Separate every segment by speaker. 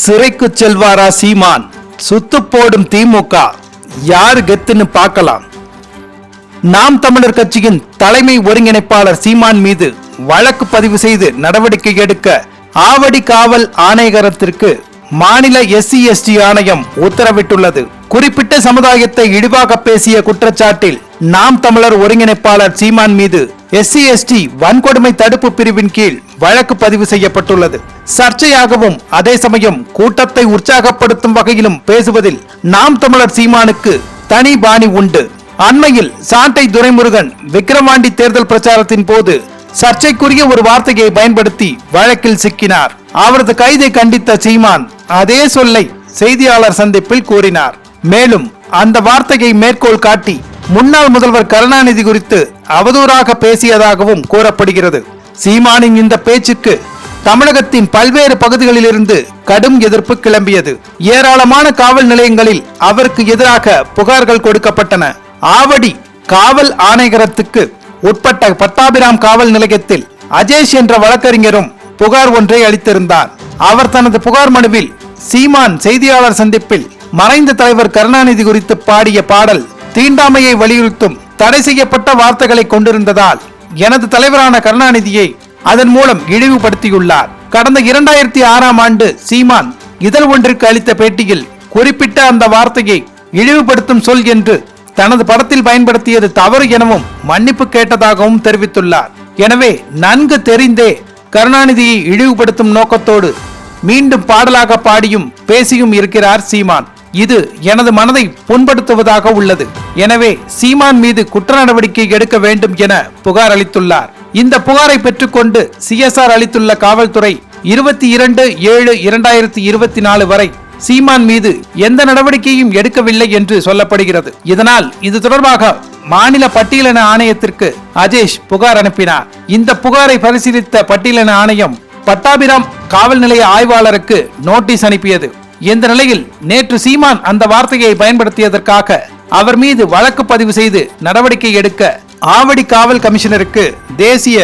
Speaker 1: சிறைக்கு செல்வாரா சீமான்? சுத்து போடும் திமுக. யாரு கெத்துன்னு பார்க்கலாம். நாம் தமிழர் கட்சியின் தலைமை ஒருங்கிணைப்பாளர் சீமான் மீது வழக்கு பதிவு செய்து நடவடிக்கை எடுக்க ஆவடி காவல் ஆணையகரத்திற்கு மாநில எஸ்சி எஸ்டி ஆணையம் உத்தரவிட்டுள்ளது. குறிப்பிட்ட சமுதாயத்தை இழிவாக பேசிய குற்றச்சாட்டில் நாம் தமிழர் ஒருங்கிணைப்பாளர் சீமான் மீது எஸ்சி எஸ்டி வன்கொடுமை தடுப்பு பிரிவின் கீழ் வழக்கு பதிவு செய்யப்பட்டுள்ளது. சர்ச்சையாகவும் அதே சமயம் கூட்டத்தை உற்சாகப்படுத்தும் வகையிலும் பேசுவதில் நாம் தமிழர் சீமானுக்கு தனி பாணி உண்டு. அண்மையில் சாண்டை துரைமுருகன் விக்கிரவாண்டி தேர்தல் பிரச்சாரத்தின் போது சர்ச்சைக்குரிய ஒரு வார்த்தையை பயன்படுத்தி வழக்கில் சிக்கினார். அவரது கைதை கண்டித்த சீமான் அதே சொல்லை செய்தியாளர் சந்திப்பில் கூறினார். மேலும் அந்த வார்த்தையை மேற்கோள் காட்டி முன்னாள் முதல்வர் கருணாநிதி குறித்து அவதூறாக பேசியதாகவும் கூறப்படுகிறது. சீமானின் இந்த பேச்சுக்கு தமிழகத்தின் பல்வேறு பகுதிகளிலிருந்து கடும் எதிர்ப்பு கிளம்பியது. ஏராளமான காவல் நிலையங்களில் அவருக்கு எதிராக புகார்கள் கொடுக்கப்பட்டன. ஆவடி காவல் ஆணையகரத்துக்கு உட்பட்ட பட்டாபிராம் காவல் நிலையத்தில் அஜேஷ் என்ற வழக்கறிஞரும் புகார் ஒன்றை அளித்திருந்தார். அவர் தனது புகார் மனுவில் சீமான் செய்தியாளர் சந்திப்பில் மறைந்த தலைவர் கருணாநிதி குறித்து பாடிய பாடல் தீண்டாமையை வலியுறுத்தும் தடை செய்யப்பட்ட வார்த்தைகளை கொண்டிருந்ததால் எனது தலைவரான கருணாநிதியை அதன் மூலம் இழிவுபடுத்தியுள்ளார். கடந்த இரண்டாயிரத்தி ஆறாம் ஆண்டு சீமான் இதழ் ஒன்றிற்கு அளித்த பேட்டியில் குறிப்பிட்ட அந்த வார்த்தையை இழிவுபடுத்தும் சொல் என்று தனது படத்தில் பயன்படுத்தியது தவறு எனவும் மன்னிப்பு கேட்டதாகவும் தெரிவித்துள்ளார். எனவே நன்கு தெரிந்தே கருணாநிதியை இழிவுபடுத்தும் நோக்கத்தோடு மீண்டும் பாடலாக பாடியும் பேசியும் இருக்கிறார் சீமான். இது எனது மனதை புண்படுத்துவதாக உள்ளது. எனவே சீமான் மீது குற்ற நடவடிக்கை எடுக்க வேண்டும் என புகார் அளித்துள்ளார். இந்த புகாரை பெற்றுக்கொண்டு சிஎஸ்ஆர் அளித்துள்ள காவல்துறை இருபத்தி இரண்டு ஏழு இரண்டாயிரத்தி இருபத்தி நாலு வரை சீமான் மீது எந்த நடவடிக்கையும் எடுக்கவில்லை என்று சொல்லப்படுகிறது. இதனால் இது தொடர்பாக மாநில பட்டியலின ஆணையத்திற்கு அஜேஷ் புகார் அனுப்பினார். இந்த புகாரை பரிசீலித்த பட்டியலின ஆணையம் பட்டாபிராம் காவல் நிலைய ஆய்வாளருக்கு நோட்டீஸ் அனுப்பியது. இந்த நிலையில் நேற்று சீமான் அந்த வார்த்தையை பயன்படுத்தியதற்காக அவர் மீது வழக்கு பதிவு செய்து நடவடிக்கை எடுக்க ஆவடி காவல் கமிஷனருக்கு தேசிய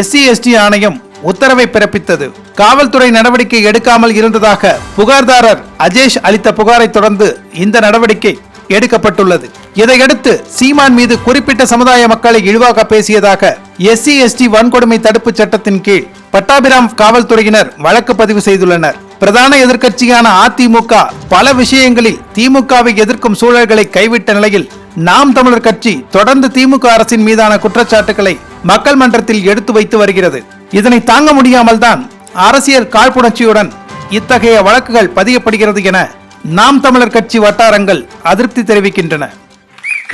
Speaker 1: எஸ்சி எஸ்டி ஆணையம் உத்தரவை பிறப்பித்தது. காவல்துறை நடவடிக்கை எடுக்காமல் இருந்ததாக புகார்தாரர் அஜேஷ் அளித்த புகாரை தொடர்ந்து இந்த நடவடிக்கை எடுக்கப்பட்டுள்ளது. இதையடுத்து சீமான் மீது குறிப்பிட்ட சமுதாய மக்களை இழிவாக பேசியதாக எஸ்சி எஸ்டி வன்கொடுமை தடுப்பு சட்டத்தின் கீழ் பட்டாபிராம் காவல்துறையினர் வழக்கு பதிவு செய்துள்ளனர். பிரதான எதிர்க்கட்சியான அதிமுக பல விஷயங்களில் திமுகவை எதிர்க்கும் சூழல்களை கைவிட்ட நிலையில் நாம் தமிழர் கட்சி தொடர்ந்து திமுக அரசின் மீதான குற்றச்சாட்டுகளை மக்கள் மன்றத்தில் எடுத்து வைத்து வருகிறது. இதனை தாங்க முடியாமல் தான் அரசியல் காழ்ப்புணர்ச்சியுடன் இத்தகைய வழக்குகள் பதியப்படுகிறது என நாம் தமிழர் கட்சி வட்டாரங்கள் அதிருப்தி தெரிவிக்கின்றன.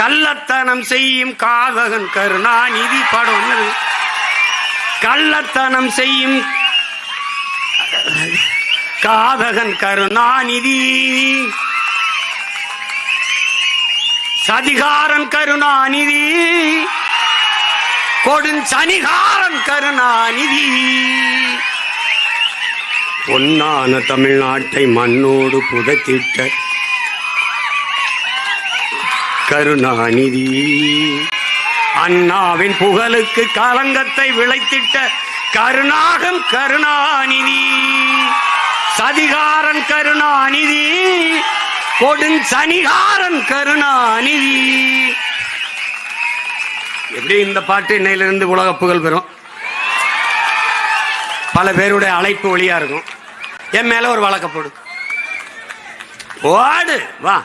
Speaker 2: கள்ளத்தனம் செய்யும் காதகன் கருணாநிதி படம் கள்ளத்தனம் செய்யும் காதகன் கருணாநிதி. சதிகாரன் கருணாநிதி. கொடுஞ்சனிகாரன் கருணாநிதி. பொன்னான தமிழ்நாட்டை மண்ணோடு புதைத்திட்ட கருணாநிதி. அண்ணாவின் புகழுக்கு களங்கத்தை விளைத்திட்ட கருணாகன் கருணாநிதி. சதிகாரன் கருணாநிதி கொடுஞ்சனிகாரன் கருணாநிதி. எப்படி இந்த பாட்டு இன்னையிலிருந்து உலக புகழ் பெறும்? பல பேருடைய அழைப்பு ஒளியா இருக்கும். என் மேல ஒரு வழக்க போடு. ஓடு வா.